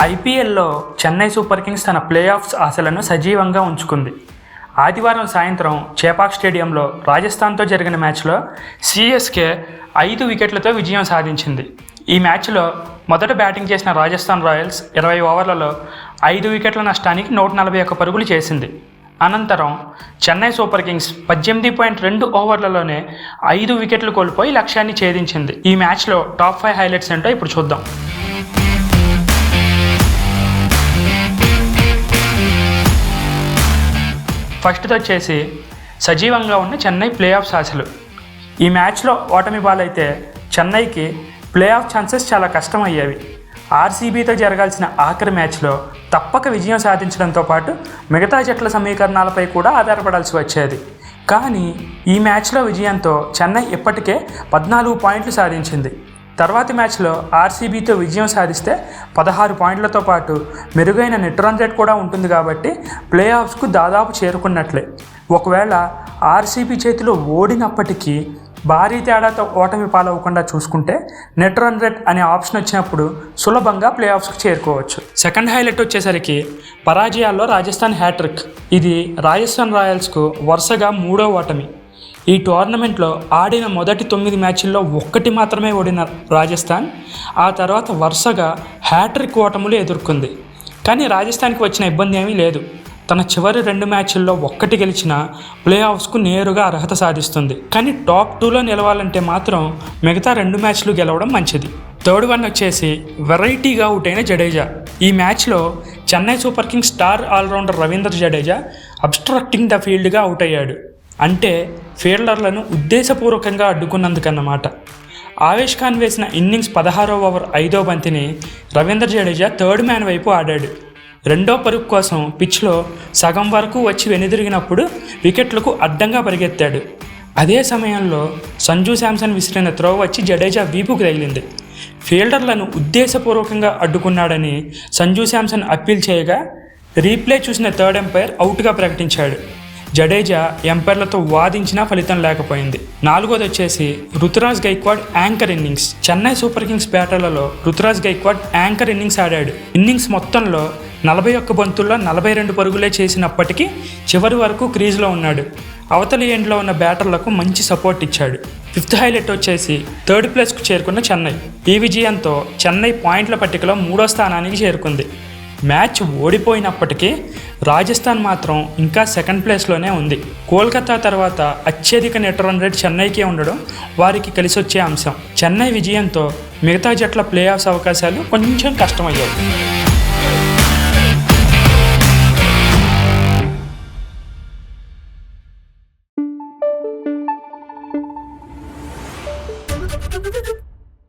ఐపీఎల్లో Chennai super Kings తన playoffs ఆశలను సజీవంగా ఉంచుకుంది. ఆదివారం సాయంత్రం చేపాక్ స్టేడియంలో రాజస్థాన్తో జరిగిన మ్యాచ్లో సిఎస్కే ఐదు వికెట్లతో విజయం సాధించింది. ఈ మ్యాచ్లో మొదట బ్యాటింగ్ చేసిన రాజస్థాన్ రాయల్స్ ఇరవై ఓవర్లలో ఐదు వికెట్ల నష్టానికి నూట నలభై ఒక్క పరుగులు చేసింది. అనంతరం చెన్నై సూపర్ కింగ్స్ పద్దెనిమిది పాయింట్ రెండు ఓవర్లలోనే ఐదు వికెట్లు కోల్పోయి లక్ష్యాన్ని ఛేదించింది. ఈ మ్యాచ్లో టాప్ ఫైవ్ హైలైట్స్ ఏంటో ఇప్పుడు చూద్దాం. ఫస్ట్ది వచ్చేసి సజీవంగా ఉన్న చెన్నై ప్లే ఆఫ్ ఆశలు ఈ మ్యాచ్లో ఓటమి బాలైతే చెన్నైకి ప్లే ఆఫ్ ఛాన్సెస్ చాలా కష్టం అయ్యేవి ఆర్సీబీతో జరగాల్సిన ఆఖరి మ్యాచ్లో తప్పక విజయం సాధించడంతో పాటు మిగతా జట్ల సమీకరణాలపై కూడా ఆధారపడాల్సి వచ్చేది. కానీ ఈ మ్యాచ్లో విజయంతో చెన్నై ఇప్పటికే పద్నాలుగు పాయింట్లు సాధించింది. తర్వాతి మ్యాచ్లో ఆర్సీబీతో విజయం సాధిస్తే పదహారు పాయింట్లతో పాటు మెరుగైన నెట్ రన్ రేట్ కూడా ఉంటుంది కాబట్టి ప్లే ఆఫ్స్కు దాదాపు చేరుకున్నట్లే. ఒకవేళ ఆర్సీబీ చేతిలో ఓడినప్పటికీ భారీ తేడాతో ఓటమి పాలవ్వకుండా చూసుకుంటే నెట్ రన్ రేట్ అనే ఆప్షన్ వచ్చినప్పుడు సులభంగా ప్లే ఆఫ్స్కి చేరుకోవచ్చు. సెకండ్ హైలైట్ వచ్చేసరికి పరాజయాల్లో రాజస్థాన్ హ్యాట్రిక్. ఇది రాజస్థాన్ రాయల్స్కు వరుసగా మూడో ఓటమి. ఈ టోర్నమెంట్లో ఆడిన మొదటి తొమ్మిది మ్యాచ్ల్లో ఒక్కటి మాత్రమే ఓడిన రాజస్థాన్ ఆ తర్వాత వరుసగా హ్యాట్రిక్ ఓటములు ఎదుర్కొంది. కానీ రాజస్థాన్కి వచ్చిన ఇబ్బంది ఏమీ లేదు. తన చివరి రెండు మ్యాచ్ల్లో ఒక్కటి గెలిచిన ప్లే ఆఫ్స్కు నేరుగా అర్హత సాధిస్తుంది. కానీ టాప్ టూలో నిలవాలంటే మాత్రం మిగతా రెండు మ్యాచ్లు గెలవడం మంచిది. థర్డ్ వన్ వచ్చేసి వెరైటీగా అవుట్ అయిన జడేజా. ఈ మ్యాచ్లో Chennai Super Kings star allrounder Ravindra Jadeja obstructing the ఫీల్డ్గా out అయ్యాడు అంటే ఫీల్డర్లను ఉద్దేశపూర్వకంగా అడ్డుకున్నందుకన్నమాట. ఆవేష్ ఖాన్ వేసిన ఇన్నింగ్స్ పదహారో ఓవర్ ఐదో బంతిని రవీంద్ర జడేజా థర్డ్ మ్యాన్ వైపు ఆడాడు. రెండో పరుగు కోసం పిచ్లో సగం వరకు వచ్చి వెనుదిరిగినప్పుడు వికెట్లకు అడ్డంగా పరిగెత్తాడు. అదే సమయంలో సంజు శాంసన్ విసిరిన త్రో వచ్చి జడేజా వీపుకు తగిలింది. ఫీల్డర్లను ఉద్దేశపూర్వకంగా అడ్డుకున్నాడని సంజు శాంసన్ అప్పీల్ చేయగా రీప్లే చూసిన థర్డ్ ఎంపైర్ అవుట్గా ప్రకటించాడు. జడేజా ఎంపైర్లతో వాదించినా ఫలితం లేకపోయింది. నాలుగోది వచ్చేసి Ruturaj Gaikwad anchor innings. Chennai Super Kings బ్యాటర్లలో Ruturaj Gaikwad anchor innings ఆడాడు. ఇన్నింగ్స్ మొత్తంలో నలభై ఒక్క బంతుల్లో నలభై రెండు పరుగులే చేసినప్పటికీ చివరి వరకు క్రీజ్లో ఉన్నాడు. అవతలి ఎండ్లో ఉన్న బ్యాటర్లకు మంచి సపోర్ట్ ఇచ్చాడు. ఫిఫ్త్ హైలైట్ వచ్చేసి థర్డ్ ప్లేస్కు చేరుకున్న చెన్నై. ఈ విజయంతో చెన్నై పాయింట్ల పట్టికలో మూడో స్థానానికి చేరుకుంది. మ్యాచ్ ఓడిపోయినప్పటికీ రాజస్థాన్ మాత్రం ఇంకా సెకండ్ ప్లేస్లోనే ఉంది కోల్కతా తర్వాత అత్యధిక నెట్ రన్ రేట్ చెన్నైకే ఉండడం వారికి కలిసొచ్చే అంశం చెన్నై విజయంతో మిగతా జట్ల ప్లే ఆఫ్స్ అవకాశాలు కొంచెం కష్టమయ్యాయి